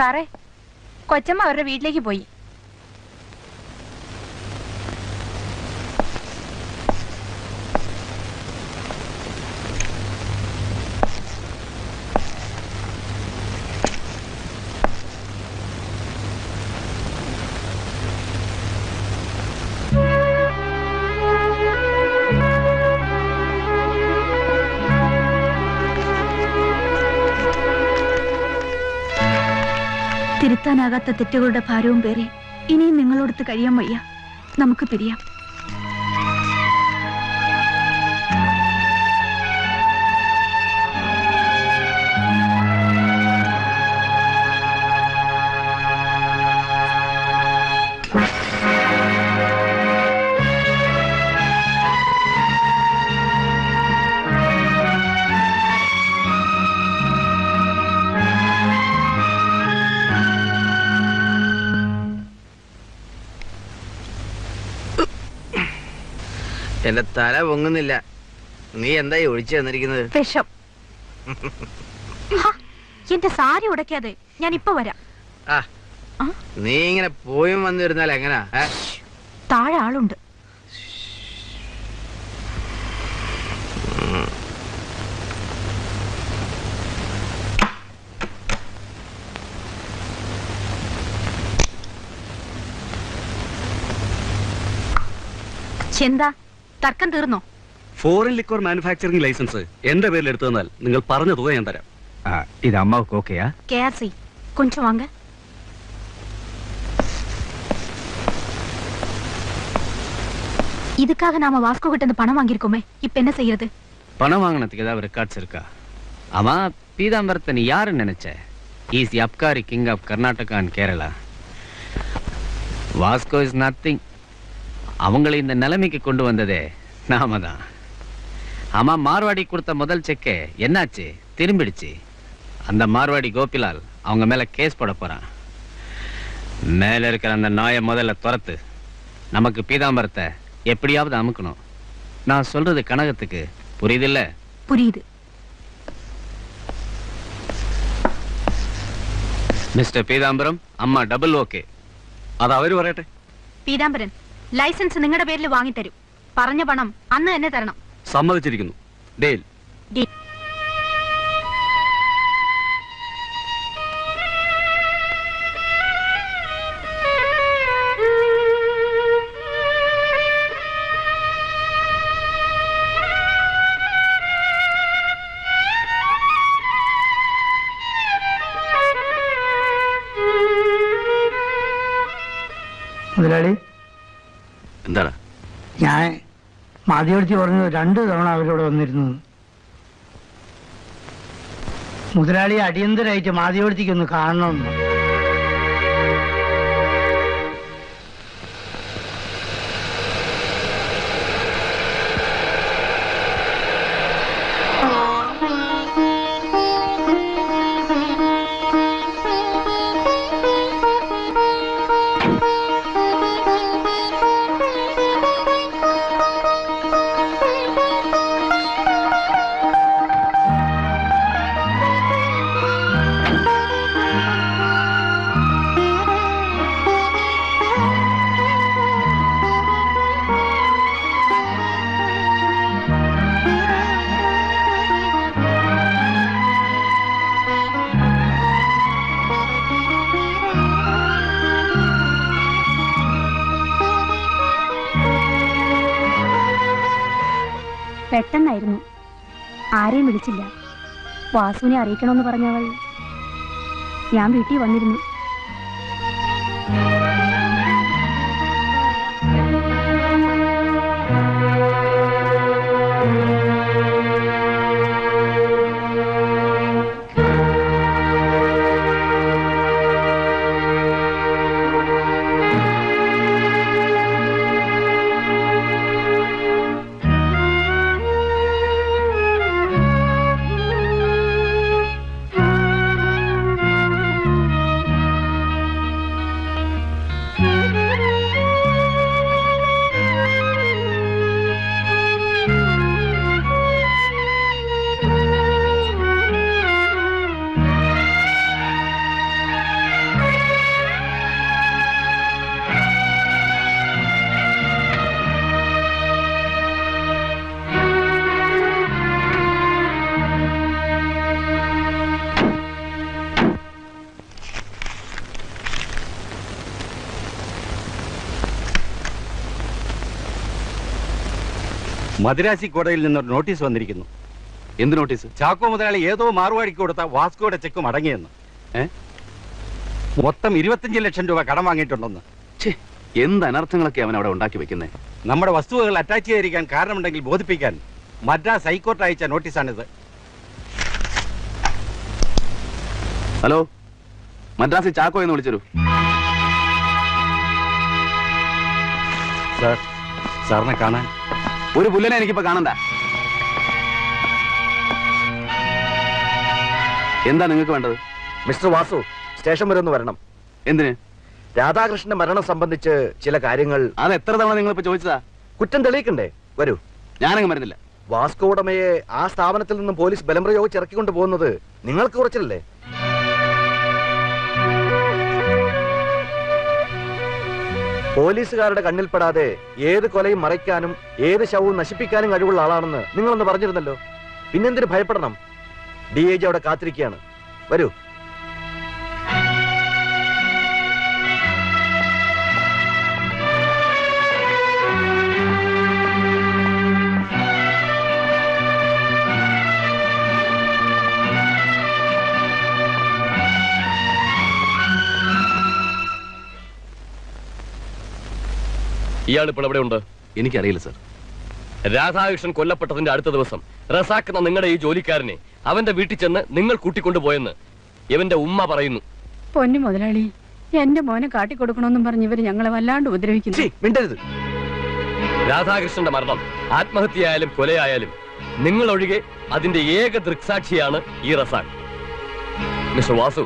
സാറേ കൊച്ചമ്മ അവരുടെ വീട്ടിലേക്ക് പോയി. തിരുത്താനാകാത്ത തെറ്റുകളുടെ ഭാരവും പേരെ ഇനിയും നിങ്ങളോടത്ത് കഴിയാൻ വയ്യ. നമുക്ക് പിരിയാം. എന്റെ തല പൊങ്ങുന്നില്ല. നീ എന്തായി ഒഴിച്ചു തന്നിരിക്കുന്നത്? വിഷം. എന്റെ സാരി ഉടക്കാതെ ഞാൻ ഇപ്പൊ വരാം. ആ ആ? നീ ഇങ്ങനെ പോയും വന്നിരുന്നാൽ എങ്ങനാ? ഏ? താഴെ ആളുണ്ട്. ചെന്താ? തർക്കം തീർന്നോ ഫോറിൻ ലിക്വർ മാനുഫാക്ചറിംഗ് ലൈസൻസ് എന്റെ പേരിൽ എടുത്തു തന്നാൽ നിങ്ങൾ പറഞ്ഞ തുക ഞാൻ തരാം இது அம்மாவுக்கு ஓகேயா கேசி கொஞ்சம் வாங்க இதுக்காக நாம வாஸ்கோ கிட்ட இருந்து பணம் வாங்கியிருக்கோமே இப்ப என்ன செய்யறது பணம் வாங்கினதுக்கு ஏதாவது ரெக்கார்ட்ஸ் இருக்கா ஆமா பீதாம்பரத்தை நீ யாருன்னு நினைச்ச is the abkari king of Karnataka and Kerala Vasco is nothing அவங்களை இந்த நிலைமைக்கு கொண்டு வந்ததே நாம தான் ஆமா மார்வாடி கொடுத்த முதல் செக்கே என்னாச்சு? திரும்பிடுச்சு. அந்த மார்வாடி கோபிலால் அவங்க மேல கேஸ் போட போறான். மேல இருக்கிற அந்த நாயை முதல்ல துரத்து. நமக்கு பீதாம்பரத்தை எப்படியாவது அமுக்கணும். நான் சொல்றது கனகத்துக்கு புரியுதுல்ல? புரியுது. மிஸ்டர் பீதாம்பரம் அம்மா டபுள் ஓகே அது அவர் வரட்டு பீதாம்பரன். ലൈസൻസ് നിങ്ങളുടെ പേരിൽ വാങ്ങിത്തരും. പറഞ്ഞ പണം അന്ന് തന്നെ തരണം. സമ്മതിച്ചിരിക്കുന്നു. ഡേൽ. മുതലാളി എന്താണ്? ഞാൻ മാധ്യമത്തി പറഞ്ഞു രണ്ടു തവണ അവരോട് വന്നിരുന്നു. മുതലാളി മാധ്യമത്തിക്ക് ഒന്ന് കാണണമെന്ന്. പെട്ടെന്നായിരുന്നു. ആരെയും വിളിച്ചില്ല. വാസുവിനെ അറിയിക്കണമെന്ന് പറഞ്ഞവൾ ഞാൻ വീട്ടിൽ വന്നിരുന്നു. മദ്രാസി കോടതിയിൽ നിന്നൊരു നോട്ടീസ് വന്നിരിക്കുന്നു. എന്ത് നോട്ടീസ്? ചാക്കോ മുതലാളി ഏതോ മാറുവാടിക്ക് കൊടുത്ത വാസ്കോയുടെ ചെക്ക് അടങ്ങിയെന്ന്. മൊത്തം ഇരുപത്തിയഞ്ച് ലക്ഷം രൂപ കടം വാങ്ങിയിട്ടുണ്ടെന്ന്. എന്ത് അനർത്ഥങ്ങളൊക്കെ അവൻ അവിടെ ഉണ്ടാക്കി വെക്കുന്നത് നമ്മുടെ വസ്തുവകൾ അറ്റാച്ച് ചെയ്തിരിക്കാൻ കാരണമുണ്ടെങ്കിൽ ബോധിപ്പിക്കാൻ മദ്രാസ് ഹൈക്കോർട്ട് അയച്ച നോട്ടീസാണിത്. ഹലോ മദ്രാസിൽ ചാക്കോ എന്ന് വിളിച്ചൊരു. സാർ സാറിനെ കാണാൻ ഒരു പുല്ലനെ എനിക്കിപ്പോ കാണണ്ട. എന്താ നിങ്ങൾക്ക് വേണ്ടത്? മിസ്റ്റർ വാസു സ്റ്റേഷൻ വരെ ഒന്ന് വരണം. എന്തിന്? രാധാകൃഷ്ണന്റെ മരണം സംബന്ധിച്ച് ചില കാര്യങ്ങൾ അത് എത്ര തവണ നിങ്ങൾ ഇപ്പൊ ചോദിച്ചതാ? കുറ്റം തെളിയിക്കണ്ടേ? വരൂ. ഞാനങ്ങ് മരുന്നില്ല. വാസ്കോ ഉടമയെ ആ സ്ഥാപനത്തിൽ നിന്നും പോലീസ് ബലം പ്രയോഗിച്ച് ഇറക്കിക്കൊണ്ട് പോകുന്നത് നിങ്ങൾക്ക് കുറച്ചില്ലേ പോലീസുകാരുടെ കണ്ണിൽപ്പെടാതെ ഏത് കൊലയും മറയ്ക്കാനും ഏത് ശവവും നശിപ്പിക്കാനും കഴിവുള്ള ആളാണെന്ന് നിങ്ങളൊന്ന് പറഞ്ഞിരുന്നല്ലോ. പിന്നെന്തിനു ഭയപ്പെടണം? ഡി ഐ ജി അവിടെ കാത്തിരിക്കുകയാണ്. വരൂ. ഇയാൾ ഇപ്പോൾ എവിടെ ഉണ്ട്? എനിക്കറിയില്ല സർ. രാധാകൃഷ്ണൻ കൊല്ലപ്പെട്ടതിന്റെ അടുത്ത ദിവസം റസാക്കുന്ന എന്ന നിങ്ങളുടെ ഈ ജോലിക്കാരനെ അവന്റെ വീട്ടിൽ ചെന്ന് നിങ്ങൾ കൂട്ടിക്കൊണ്ടുപോയെന്ന് ഇവന്റെ ഉമ്മ പറയുന്നു. പൊന്നു മുതലാളി എന്റെ മോനെ കാട്ടിക്കൊടുക്കണമെന്നും പറഞ്ഞ് ഇവർ ഞങ്ങളെ വല്ലാണ്ട് ഉപദ്രവിക്കുന്നു. മിണ്ടരുത്. രാധാകൃഷ്ണന്റെ മരണം ആത്മഹത്യയായാലും കൊലയായാലും നിങ്ങൾ ഒഴികെ അതിന്റെ ഏക ദൃക്സാക്ഷിയാണ് ഈ റസാഖ്. മിസ്റ്റർ വാസു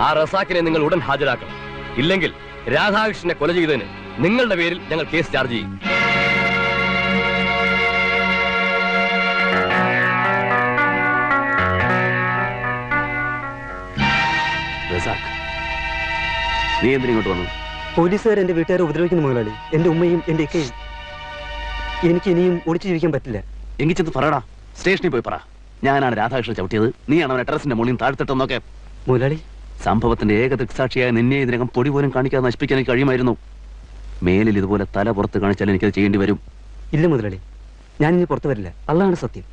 ആ റസാഖിനെ നിങ്ങൾ ഉടൻ ഹാജരാക്കണം. ഇല്ലെങ്കിൽ രാധാകൃഷ്ണനെ കൊല ചെയ്തതിന് നിങ്ങളുടെ പേരിൽ ഞങ്ങൾ കേസ് ചാർജ് ചെയ്യും. നീ എന്തിനോട്ട് വന്നു പോലീസുകാർ എന്റെ വീട്ടുകാരെ ഉപദ്രവിക്കുന്ന മുതലാളി. എന്റെ ഉമ്മയും എന്റെ ഇക്കയും. എനിക്ക് ഇനിയും ഒളിച്ചു ജീവിക്കാൻ പറ്റില്ല. എങ്കിൽ ചെന്ന് പറയടാ സ്റ്റേഷനിൽ പോയി പറ. ഞാനാണ് രാധാകൃഷ്ണൻ ചവിട്ടിയത്. നീയാണ് അവനെ ടെറസിന്റെ മുകളിൽ താഴ്ത്തിട്ടെന്നൊക്കെ മുതലാളി. സംഭവത്തിന്റെ ഏക ദൃക്സാക്ഷിയായ നിന്നെ ഇതിനകം പൊടി പോലും കാണിക്കാതെ നശിപ്പിക്കാൻ എനിക്ക് കഴിയുമായിരുന്നു. മേലിൽ ഇതുപോലെ തല പുറത്ത് കാണിച്ചാൽ എനിക്കത് ചെയ്യേണ്ടി വരും. ഇല്ല മുതലാളി ഞാൻ ഇനി പുറത്തു വരില്ല. അള്ളാണ് സത്യം.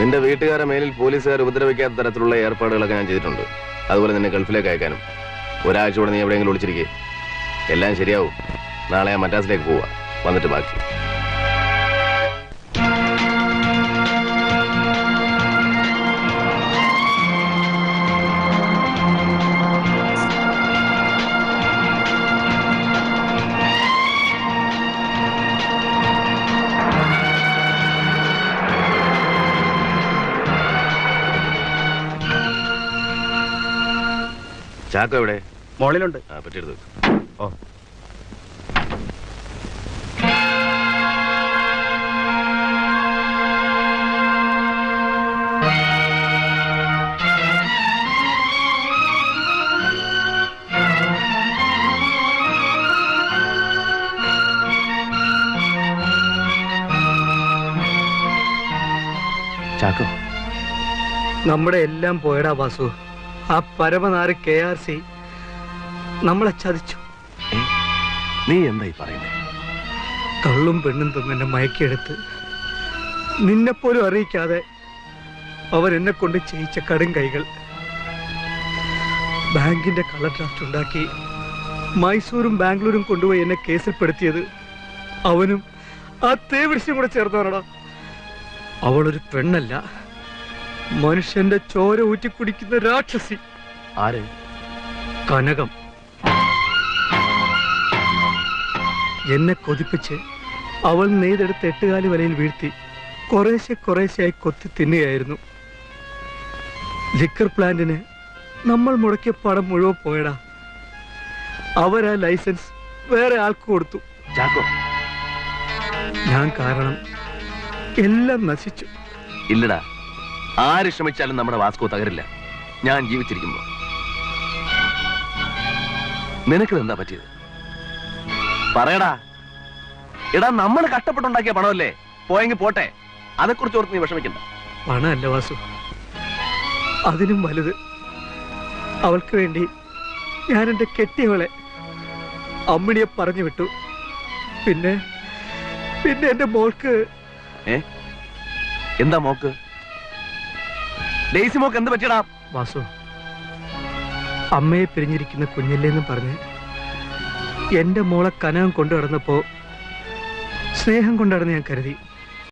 നിന്റെ വീട്ടുകാരെ മേലിൽ പോലീസുകാർ ഉപദ്രവിക്കാത്ത തരത്തിലുള്ള ഏർപ്പാടുകളൊക്കെ ഞാൻ ചെയ്തിട്ടുണ്ട്. അതുപോലെ നിന്നെ ഗൾഫിലേക്ക് അയക്കാനും. ഒരാഴ്ച കൂടെ നീ എവിടെയെങ്കിലും ഒളിച്ചിരിക്കേ. എല്ലാം ശരിയാവും. നാളെ ഞാൻ മദ്രാസിലേക്ക് പോവാ. വന്നിട്ട് ബാക്കി. ചാക്കോ എവിടെ? മോളിലുണ്ട്. ആ പറ്റിയെടുത്ത് ഓ. ചാക്കോ. നമ്മുടെ എല്ലാം പോയടാ വാസു. ആ പരമനാര് കെ ആർ സി നമ്മളെ ചതിച്ചു. നീ എന്തായി പറയുന്നത് കള്ളും പെണ്ണും തന്നെ മയക്കിയെടുത്ത് നിന്നെപ്പോലും അറിയിക്കാതെ അവരെന്നെ കൊണ്ട് ചെയ്യിച്ച കടും കൈകൾ. ബാങ്കിന്റെ കളർ ഡ്രാഫ്റ്റ് ഉണ്ടാക്കി മൈസൂരും ബാംഗ്ലൂരും കൊണ്ടുപോയി എന്നെ കേസിൽപ്പെടുത്തിയത് അവനും ആ തേവിടിച്ചും കൂടെ ചേർന്നവരടാ അവളൊരു പെണ്ണല്ല. മനുഷ്യന്റെ ചോര ഊറ്റി കുടിക്കുന്ന രാക്ഷസി. ആര്? കനകം. എന്നെ കൊതിപ്പിച്ച് അവൾ നെയ്തെടുത്ത് എട്ടുകാലി വലയിൽ വീഴ്ത്തി കുറേശ്ശെ കുറേശ്ശെയായി കൊത്തി തിന്നുകയായിരുന്നു. ലിക്കർ പ്ലാന്റിന് നമ്മൾ മുടക്കിയ പടം മുഴുവൻ പോയടാ. അവരാ ലൈസൻസ് വേറെ ആൾക്ക് കൊടുത്തു. ഞാൻ കാരണം എല്ലാം നശിച്ചു. ഇല്ലടാ. ആര് ശ്രമിച്ചാലും നമ്മുടെ വാസ്കോ തകരില്ല. ഞാൻ ജീവിച്ചിരിക്കുമ്പോ. നിനക്ക് എന്താ പറ്റിയത്? പറയടാ. എടാ നമ്മൾ കഷ്ടപ്പെട്ടുണ്ടാക്കിയ പണമല്ലേ? പോയെങ്കിൽ പോട്ടെ. അതെക്കുറിച്ച് ഓർത്ത് നീ വിഷമിക്കണ്ട. പണമല്ല വാസു. അതിനും വലുത്. അവൾക്ക് വേണ്ടി ഞാൻ എന്റെ കെട്ടിയവളെ അമ്മിണിയെ പറഞ്ഞു വിട്ടു. പിന്നെ പിന്നെ എന്റെ മോൾക്ക് ഏ? എന്താ മോക്ക്? ഡെയ്സി മോക്ക് എന്ത് പറ്റിയടാ? വാസു അമ്മയെ പിരിഞ്ഞിരിക്കുന്ന കുഞ്ഞല്ലേന്ന് പറഞ്ഞ് എന്റെ മോളെ കനകം കൊണ്ടു നടന്നപ്പോ സ്നേഹം കൊണ്ടാണെന്ന് ഞാൻ കരുതി.